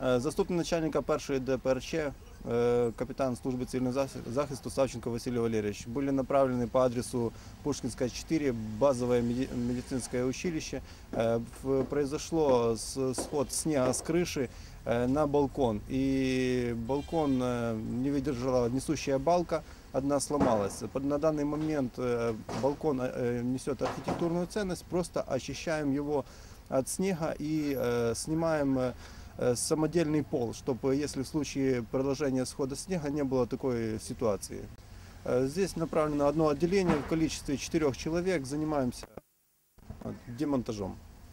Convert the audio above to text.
Заступник начальника першої ДПРЧ, службы цивильного зах- захисту Савченко Василий Валерьевич были направлены по адресу Пушкинская 4, базовое меди- медицинское училище. Э, Произошло сход снега с крыши э, на балкон. И балкон э, не выдержала несущая балка, одна сломалась. На данный момент э, балкон э, несет архитектурную ценность, просто очищаем его от снега и э, снимаем э, э, самодельный пол, чтобы если в случае продолжения схода снега не было такой ситуации. Э, Здесь направлено одно отделение в количестве четырех человек, занимаемся э, демонтажом.